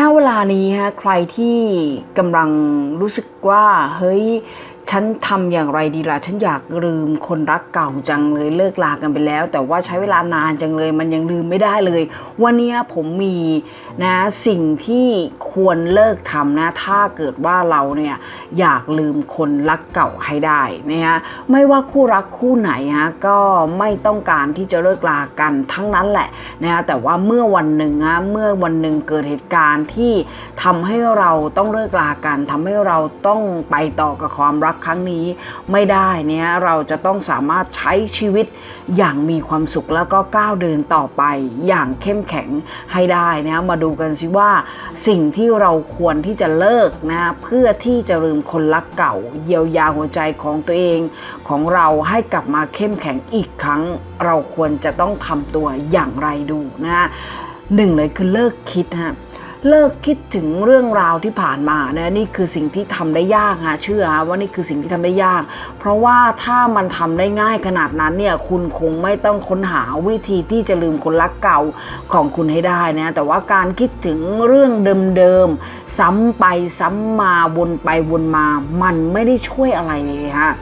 ณเวลานี้ฮะใครที่กำลังรู้สึกว่าเฮ้ย ฉันทำอย่างไรดีล่ะ ฉันอยากลืมคนรักเก่าจังเลยเลิกลากันไปแล้ว แต่ว่าใช้เวลานานจังเลย มันยังลืมไม่ได้เลย วันนี้ผมมีนะสิ่งที่ควรเลิกทำนะ ถ้าเกิดว่าเราเนี่ยอยากลืมคนรักเก่าให้ได้นะฮะไม่ว่าคู่รักคู่ไหนฮะก็ไม่ต้องการที่จะเลิกลากันทั้งนั้นแหละนะฮะแต่ว่าเมื่อวันหนึ่งฮะเมื่อวันหนึ่งเกิดเหตุการณ์ที่ทำให้เราต้องเลิกลากันทำให้เราต้องไปต่อกับความรักครั้งนี้ไม่ได้เนี่ยเราจะต้องสามารถใช้ชีวิตอย่างมีความสุขแล้วก็ก้าวเดินต่อไปอย่างเข้มแข็งให้ได้นะมาดูกันสิว่าสิ่งที่เราควรที่จะเลิกนะเพื่อที่จะลืมคนรักเก่า เยียวยาหัวใจของตัวเอง ของเราให้กลับมาเข้มแข็งอีกครั้ง เราควรจะต้องทำตัวอย่างไรดูนะหนึ่งเลยคือเลิกคิดฮะ เลิกคิดถึงเรื่องราวที่ผ่านมานะนี่คือสิ่งที่ทำได้ยากฮะเชื่อฮะว่านี่คือสิ่งที่ทำได้ยาก เพราะว่าถ้ามันทำได้ง่ายขนาดนั้นเนี่ยคุณคงไม่ต้องค้นหาวิธีที่จะลืมคนรักเก่าของคุณให้ได้นะแต่ว่าการคิดถึงเรื่องเดิมๆซ้ำไปซ้ำมาวนไปวนมา มันไม่ได้ช่วยอะไรเลยฮะ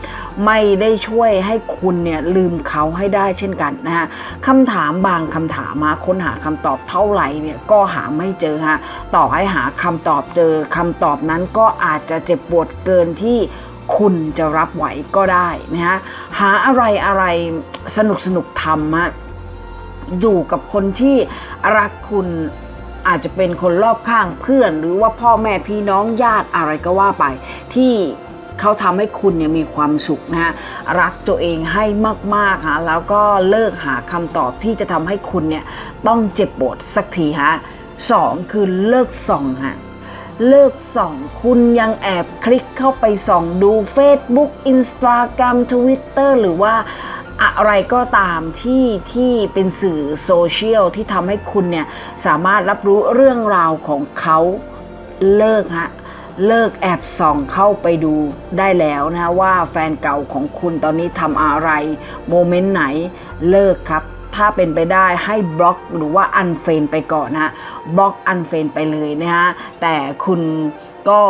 ไม่ได้ช่วยให้คุณเนี่ยลืมเขาให้ได้เช่นกันนะฮะคำถามบางคำถามมาค้นหาคำตอบเท่าไหร่เนี่ยก็หาไม่เจอฮะต่อให้หาคำตอบเจอคำตอบนั้นก็อาจจะเจ็บปวดเกินที่คุณจะรับไหวก็ได้นะฮะหาอะไรอะไรสนุกสนุกทำฮะอยู่กับคนที่รักคุณอาจจะเป็นคนรอบข้างเพื่อน หรือว่าพ่อแม่พี่น้องญาติอะไรก็ว่าไป ที่ เขาทำให้คุณเนี่ยมีความสุขนะฮะรักตัวเองให้มากๆฮะแล้วก็เลิกหาคำตอบที่จะทำให้คุณเนี่ยต้องเจ็บปวดสักทีฮะสองคือเลิกส่องฮะเลิกส่องคุณยังแอบคลิกเข้าไปส่องดู Facebook Instagram Twitter หรือว่าอะไรก็ตามที่ที่เป็นสื่อโซเชียลที่ทำให้คุณเนี่ยสามารถรับรู้เรื่องราวของเขาเลิกฮะ เลิกแอบส่องเข้าไปดูได้แล้วนะว่าแฟนเก่าของคุณตอนนี้ทำอะไร โมเมนต์ไหนเลิกครับ ถ้าเป็นไปได้ให้บล็อกหรือว่าอันเฟนไปก่อนนะฮะบล็อกอันเฟนไปเลยนะฮะแต่คุณก็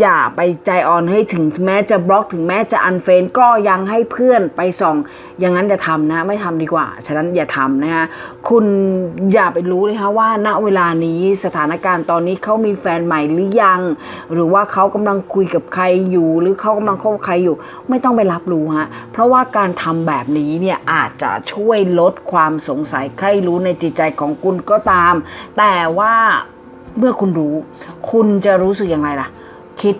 อย่าไปใจอ่อนให้ถึงแม้จะบล็อกถึงแม้จะอันเฟนก็ยังให้เพื่อนไปส่อง อย่างนั้นอย่าทำนะ ไม่ทำดีกว่า ฉะนั้นอย่าทำนะฮะคุณอย่าไปรู้เลยฮะว่าณเวลานี้สถานการณ์ตอนนี้เขามีแฟนใหม่หรือยัง หรือว่าเขากำลังคุยกับใครอยู่ หรือเขากำลังคบกับใครอยู่ ไม่ต้องไปรับรู้ฮะเพราะว่าการทำแบบนี้เนี่ยอาจจะช่วยลดความสงสัยใครรู้ในจิตใจของคุณก็ตาม แต่ว่าเมื่อคุณรู้ คุณจะรู้สึกอย่างไรล่ะ คิด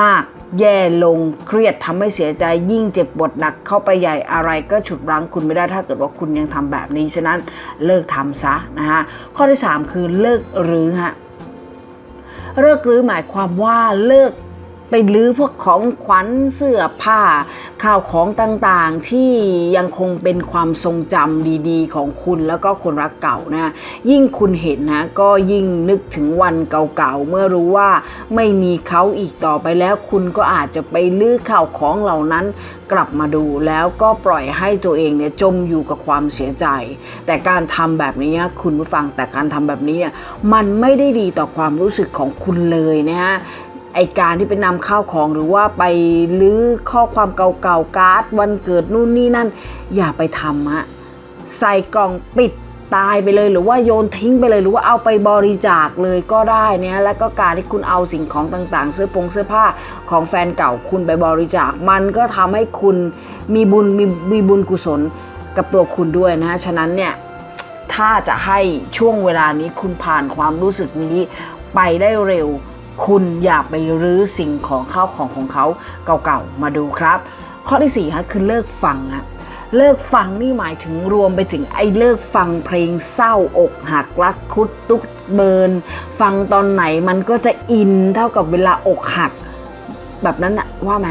มาก แย่ลงเครียดทำให้เสียใจยิ่งเจ็บปวดหนักเข้าไปใหญ่อะไรก็ฉุดรั้งคุณไม่ได้ถ้าเกิดว่าคุณยังทำแบบนี้ ฉะนั้นเลิกทำซะนะฮะข้อที่ 3 คือเลิกหรือฮะเลิกรื้อหมายความว่าเลิก ไปรื้อพวกของขวัญเสื้อผ้า ข้าวของต่างๆ ที่ยังคงเป็นความทรงจำดีๆ ของคุณแล้วก็คนรักเก่านะ ยิ่งคุณเห็นนะก็ยิ่งนึกถึงวันเก่าๆ เมื่อรู้ว่าไม่มีเขาอีกต่อไปแล้วคุณก็อาจจะไปลื้อข้าวของเหล่านั้นกลับมาดูแล้วก็ปล่อยให้ตัวเองเนี่ยจมอยู่กับความเสียใจ แต่การทำแบบนี้คุณผู้ฟังแต่การทำแบบนี้เนี่ยมันไม่ได้ดีต่อความรู้สึกของคุณเลยนะฮะ ไอการที่ไปนำข้าวของหรือว่าไปลื้อข้อความเก่าๆการ์ดวันเกิดนู่นนี่นั่น อย่าไปทำฮะใส่กล่องปิดตายไปเลยหรือว่าโยนทิ้งไปเลยหรือว่าเอาไปบริจาคเลยก็ได้เนี่ยแล้วก็การที่คุณเอาสิ่งของต่างๆ เสื้อผงเสื้อผ้าของแฟนเก่าคุณไปบริจาค มันก็ทำให้คุณมีบุญมีมีบุญกุศลกับตัวคุณด้วยนะฮะฉะนั้นเนี่ยถ้าจะให้ช่วงเวลานี้คุณผ่านความรู้สึกนี้ไปได้เร็ว คุณอย่าไปรื้อสิ่งของข้าวของของเขาเก่าๆมาดูครับ ข้อที่4ี่ฮะคือเลิกฟังฮะเลิกฟังนี่หมายถึงรวมไปถึงไอ้เลิกฟังเพลงเศร้าอกหักรักคุดตุกเบิน ฟังตอนไหนมันก็จะอินเท่ากับเวลาอกหัก แบบนั้นอะว่าไหม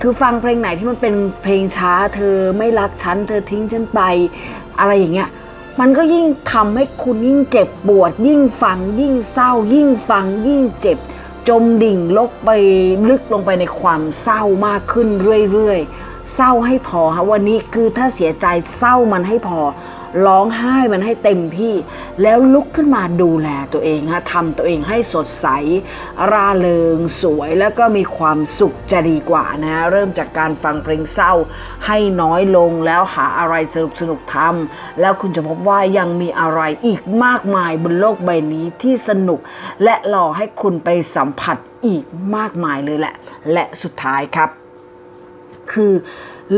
คือฟังเพลงไหนที่มันเป็นเพลงช้า เธอไม่รักฉัน เธอทิ้งฉันไป อะไรอย่างเงี้ยมันก็ยิ่งทำให้คุณยิ่งเจ็บปวด ยิ่งฟังยิ่งเศร้า ยิ่งฟังยิ่งเจ็บ จมดิ่งลกไปลึกลงไปในความเศร้ามากขึ้นเรื่อยๆ เศร้าให้พอฮะวันนี้คือถ้าเสียใจเศร้ามันให้พอ ร้องไห้มันให้เต็มที่ แล้วลุกขึ้นมาดูแลตัวเองฮะทำตัวเองให้สดใส ร่าเริงสวยแล้วก็มีความสุขจะดีกว่านะฮะเริ่มจากการฟังเพลงเศร้า ให้น้อยลงแล้วหาอะไรสนุกสนุกทำแล้วคุณจะพบว่ายังมีอะไรอีกมากมายบนโลกใบนี้ที่สนุก และรอให้คุณไปสัมผัสอีกมากมายเลยแหละ และสุดท้ายครับ คือ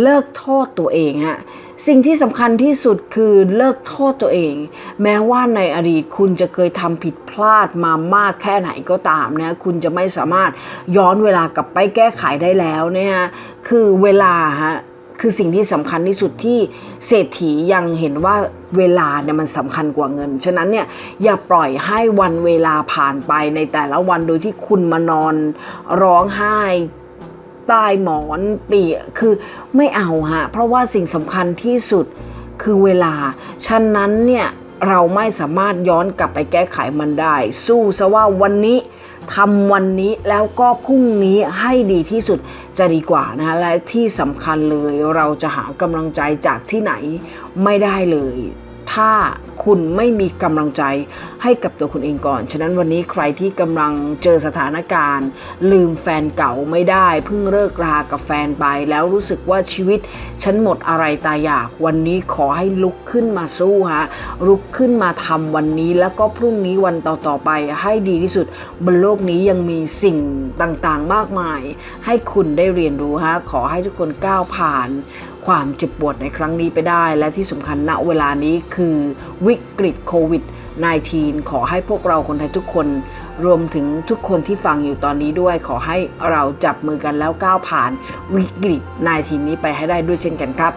เลิกโทษตัวเองฮะสิ่งที่สำคัญที่สุดคือเลิกโทษตัวเอง แม้ว่าในอดีตคุณจะเคยทำผิดพลาดมามากแค่ไหนก็ตามนะคุณจะไม่สามารถย้อนเวลากลับไปแก้ไขได้แล้วเนี่ยฮะคือเวลาฮะคือสิ่งที่สำคัญที่สุดที่เศรษฐียังเห็นว่าเวลาเนี่ยมันสำคัญกว่าเงิน ฉะนั้นเนี่ยอย่าปล่อยให้วันเวลาผ่านไปในแต่ละวันโดยที่คุณมานอนร้องไห้ ใต้หมอนเปียกคือไม่เอาฮะเพราะว่าสิ่งสำคัญที่สุดคือเวลา ฉะนั้นเนี่ยเราไม่สามารถย้อนกลับไปแก้ไขมันได้ สู้ซะว่าวันนี้ทำวันนี้แล้วก็พรุ่งนี้ให้ดีที่สุดจะดีกว่านะฮะและที่สำคัญเลยเราจะหากำลังใจจากที่ไหนไม่ได้เลย ถ้าคุณไม่มีกำลังใจให้กับตัวคุณเองก่อน ฉะนั้นวันนี้ใครที่กำลังเจอสถานการณ์ ลืมแฟนเก่าไม่ได้ เพิ่งเลิกรากับแฟนไป แล้วรู้สึกว่าชีวิต ฉันหมดอะไรตายอยาก วันนี้ขอให้ลุกขึ้นมาสู้ฮะลุกขึ้นมาทำวันนี้แล้วก็พรุ่งนี้วันต่อๆไปให้ดีที่สุด บนโลกนี้ยังมีสิ่งต่างๆมากมาย ให้คุณได้เรียนรู้ฮะขอให้ทุกคนก้าวผ่านความเจ็บปวดในครั้งนี้ไปได้ และที่สำคัญณเวลานี้คือวิกฤตโควิด -19 ขอให้พวกเราคนไทยทุกคน รวมถึงทุกคนที่ฟังอยู่ตอนนี้ด้วย ขอให้เราจับมือกันแล้วก้าวผ่านวิกฤต -19 นี้ไปให้ได้ด้วยเช่นกันครับ